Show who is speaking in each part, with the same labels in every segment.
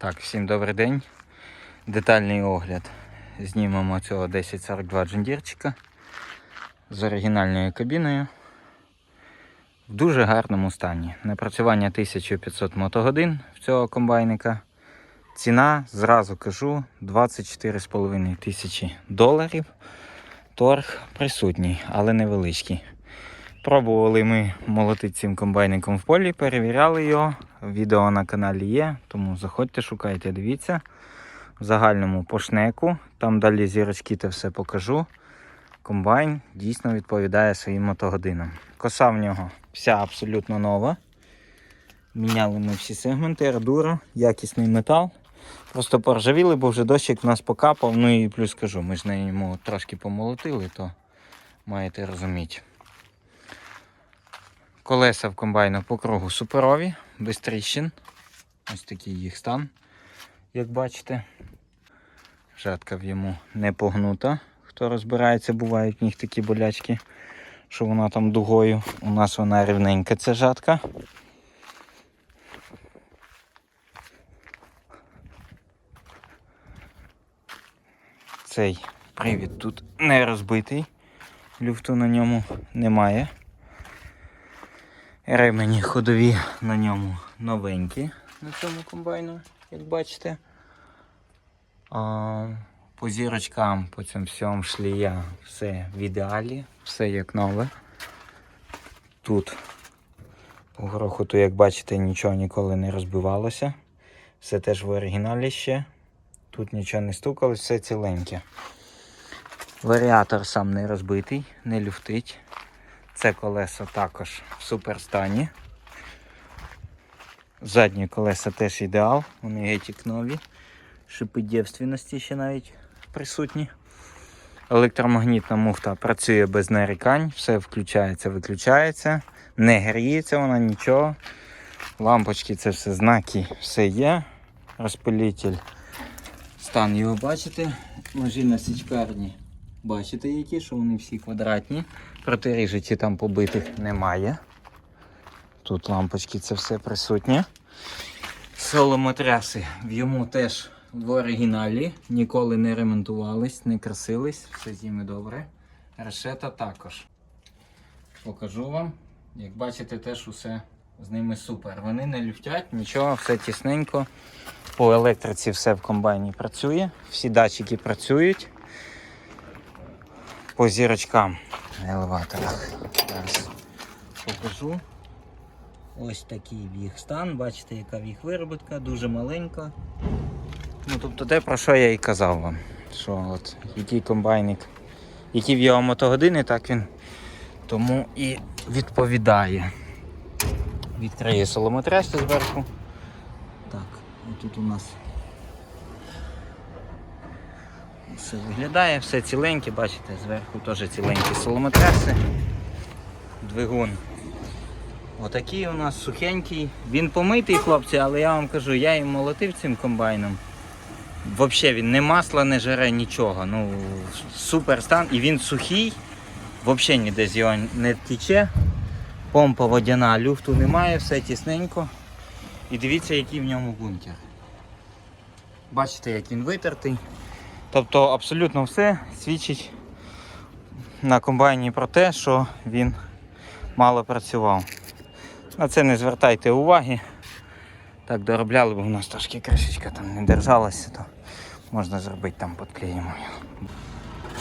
Speaker 1: Так, всім добрий день. Детальний огляд. Знімемо цього 1042 джундірчика з оригінальною кабіною. В дуже гарному стані. Напрацювання 1500 мотогодин в цього комбайника. Ціна, зразу кажу, 24,5 тисячі доларів. Торг присутній, але невеличкий. Пробували ми молотити цим комбайником в полі, перевіряли його. Відео на каналі є, тому заходьте, шукайте, дивіться. В загальному по шнеку, там далі зірочки та все покажу. Комбайн дійсно відповідає своїм мотогодинам. Коса в нього вся абсолютно нова. Міняли ми всі сегменти, ардура, якісний метал. Просто поржавіли, бо вже дощик в нас покапав. Ну і плюс кажу, ми ж на ньому трошки помолотили, то маєте розуміти. Колеса в комбайну по кругу суперові, без тріщин. Ось такий їх стан, як бачите. Жатка в йому не погнута. Хто розбирається, бувають в них такі болячки, що вона там дугою. У нас вона рівненька, ця жатка. Цей привід тут не розбитий, люфту на ньому немає. Ремені ходові на ньому новенькі на цьому комбайну, як бачите. А, по зірочкам, по цьому всьому шлія все в ідеалі, все як нове. Тут по грохоту, як бачите, нічого ніколи не розбивалося. Все теж в оригіналі ще. Тут нічого не стукалось, все ціленьке. Варіатор сам не розбитий, не люфтить. Це колесо також в супер стані. Задні колеса теж ідеал, вони геть нові. Шипи дівственності ще навіть присутні. Електромагнітна муфта працює без нарікань, все включається, виключається, не гріється вона нічого. Лампочки це все знаки, все є. Розпилитель. Стан його бачите. Ножі на січкарні. Бачите, які, що вони всі квадратні. Протиріжечі там побитих немає. Тут лампочки це все присутнє. Соломотряси в йому теж в оригіналі. Ніколи не ремонтувались, не красились, все з ними добре. Решета також. Покажу вам. Як бачите, теж усе з ними супер. Вони не люфтять, нічого, все тісненько. По електриці все в комбайні працює, всі датчики працюють. По зірочкам на елеваторах. Зараз покажу. Ось такий їх стан. Бачите, яка в їх виробітка, дуже маленька. Ну, тобто те, про що я і казав вам. Що от який комбайник, які в його мотогодини, так він тому і відповідає. Відкриє соломотрясти зверху. Так, тут у нас все виглядає, все ціленьке, бачите, зверху теж ціленькі соломотреси. Двигун. Отакий у нас сухенький. Він помитий, хлопці, але я вам кажу, я їм молотив цим комбайном. Взагалі він не масла, не жере, нічого. Ну, супер стан. І він сухий, взагалі ніде з його не тече. Помпа водяна, люфту немає, все тісненько. І дивіться, який в ньому бункер. Бачите, як він витертий. Тобто абсолютно все свідчить на комбайні про те, що він мало працював. На це не звертайте уваги. Так доробляли, бо у нас трошки кришечка там не держалася, то можна зробити там підклеїмо.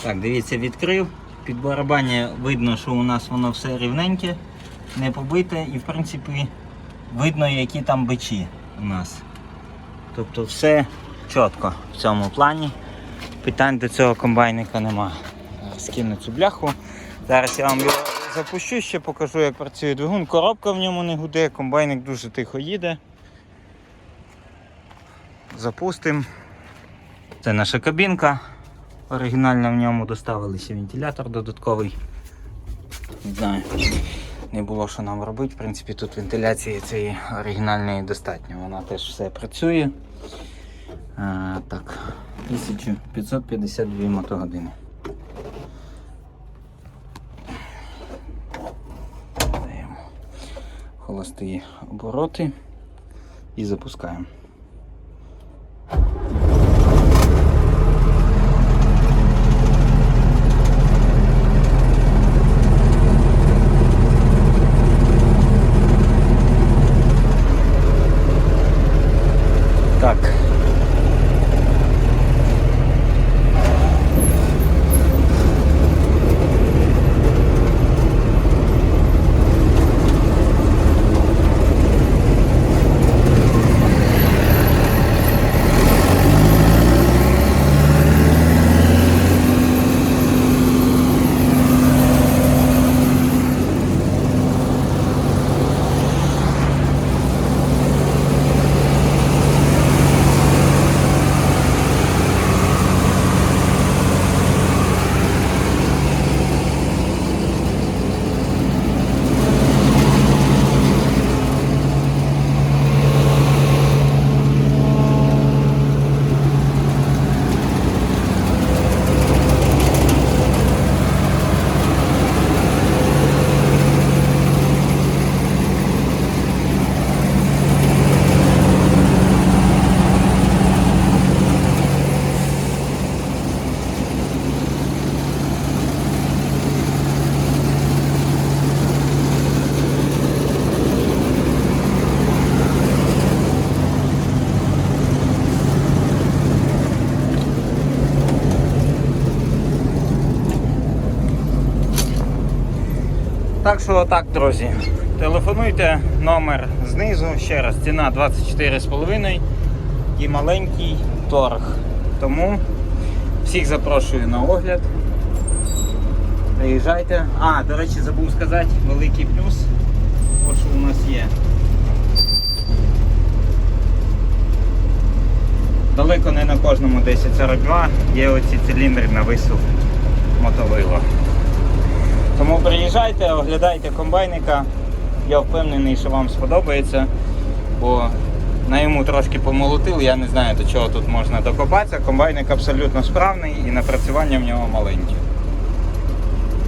Speaker 1: Так, дивіться, відкрив. Під барабані видно, що у нас воно все рівненьке, не побите і в принципі видно, які там бичі у нас. Тобто все чітко в цьому плані. Питань до цього комбайника нема. Зараз кину цю бляху. Зараз я вам його запущу, ще покажу, як працює двигун. Коробка в ньому не гуде, комбайник дуже тихо їде. Запустимо. Це наша кабінка. Оригінальна в ньому доставили ще вентилятор додатковий. Не знаю, не було що нам робити. В принципі, тут вентиляції цієї оригінальної достатньо. Вона теж все працює. А, так, 1552 мотогодини. Даємо холості обороти і запускаємо. Так. Так що так, друзі. Телефонуйте номер знизу. Ще раз, ціна 24,5 і маленький торг. Тому всіх запрошую на огляд. Приїжджайте. А, до речі, забув сказати, великий плюс. Ось що у нас є. Далеко не на кожному 1042 є оці циліндри на висув мотовила. Тому приїжджайте, оглядайте комбайника. Я впевнений, що вам сподобається, бо на йому трошки помолотив, я не знаю до чого тут можна докопатися. Комбайник абсолютно справний і напрацювання в нього маленьке.